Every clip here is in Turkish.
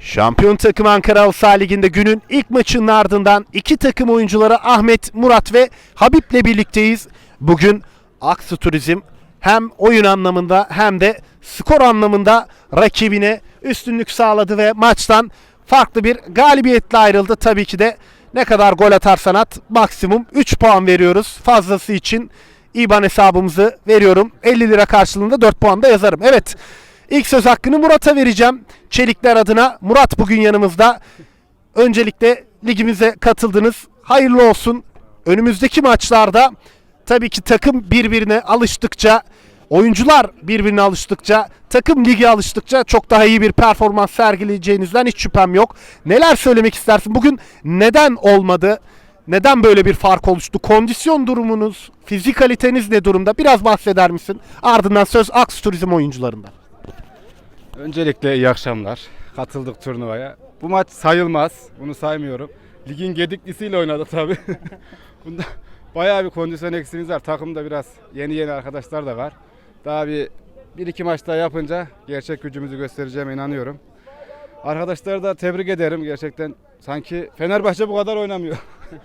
Şampiyon takım Ankara Saha Ligi'nde günün ilk maçının ardından iki takım oyuncuları Ahmet, Murat ve Habib'le birlikteyiz. Bugün Aksu Turizm hem oyun anlamında hem de skor anlamında rakibine üstünlük sağladı ve maçtan farklı bir galibiyetle ayrıldı. Tabii ki de ne kadar gol atarsan at maksimum 3 puan veriyoruz. Fazlası için IBAN hesabımızı veriyorum. 50 lira karşılığında 4 puan da yazarım. Evet. İlk söz hakkını Murat'a vereceğim. Çelikler adına. Murat bugün yanımızda. Öncelikle ligimize katıldınız. Hayırlı olsun. Önümüzdeki maçlarda tabii ki takım birbirine alıştıkça, oyuncular birbirine alıştıkça, takım ligi alıştıkça çok daha iyi bir performans sergileyeceğinizden hiç şüphem yok. Neler söylemek istersin? Bugün neden olmadı? Neden böyle bir fark oluştu? Kondisyon durumunuz, fizikaliteniz ne durumda? Biraz bahseder misin? Ardından söz Aks Turizm oyuncularından. Öncelikle iyi akşamlar. Katıldık turnuvaya. Bu maç sayılmaz. Bunu saymıyorum. Ligin gediklisiyle oynadık tabi. Bunda bayağı bir kondisyon eksiğimiz var. Takımda biraz yeni yeni arkadaşlar da var. Daha bir, bir iki maç daha yapınca gerçek gücümüzü göstereceğime inanıyorum. Arkadaşları da tebrik ederim. Gerçekten sanki Fenerbahçe bu kadar oynamıyor.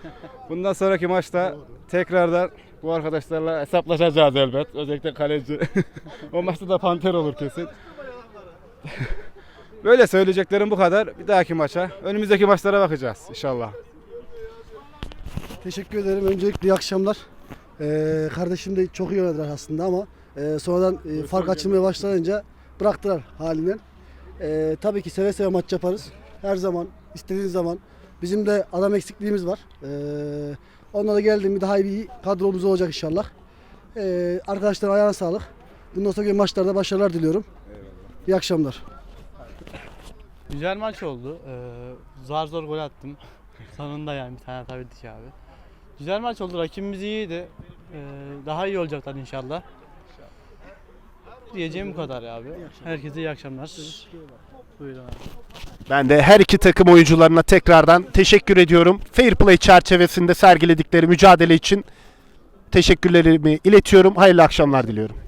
Bundan sonraki maçta tekrardan bu arkadaşlarla hesaplaşacağız elbet. Özellikle kaleci. o maçta da panter olur kesin. Böyle söyleyeceklerim bu kadar. Bir dahaki maça, önümüzdeki maçlara bakacağız inşallah. Teşekkür ederim. Öncelikle iyi akşamlar. Ee, kardeşim de çok iyi oynadılar aslında ama e, sonradan e, fark açılmaya başlayınca bıraktılar halinden. Ee, tabii ki seve seve maç yaparız. Her zaman, istediğiniz zaman. Bizim de adam eksikliğimiz var. Ee, onlara geldiğimde daha iyi bir kadromuz olacak inşallah. Ee, arkadaşlar ayağına sağlık. Bundan sonraki maçlarda başarılar diliyorum. İyi akşamlar. Güzel maç oldu. Ee, zar zor gol attım. Sonunda yani bir tane atabildik abi. Güzel maç oldu. Rakibimiz iyiydi. Ee, daha iyi olacaklar inşallah. Diyeceğim bu kadar abi. Herkese iyi akşamlar. Buyurun abi. Ben de her iki takım oyuncularına tekrardan teşekkür ediyorum. Fair play çerçevesinde sergiledikleri mücadele için teşekkürlerimi iletiyorum. Hayırlı akşamlar diliyorum.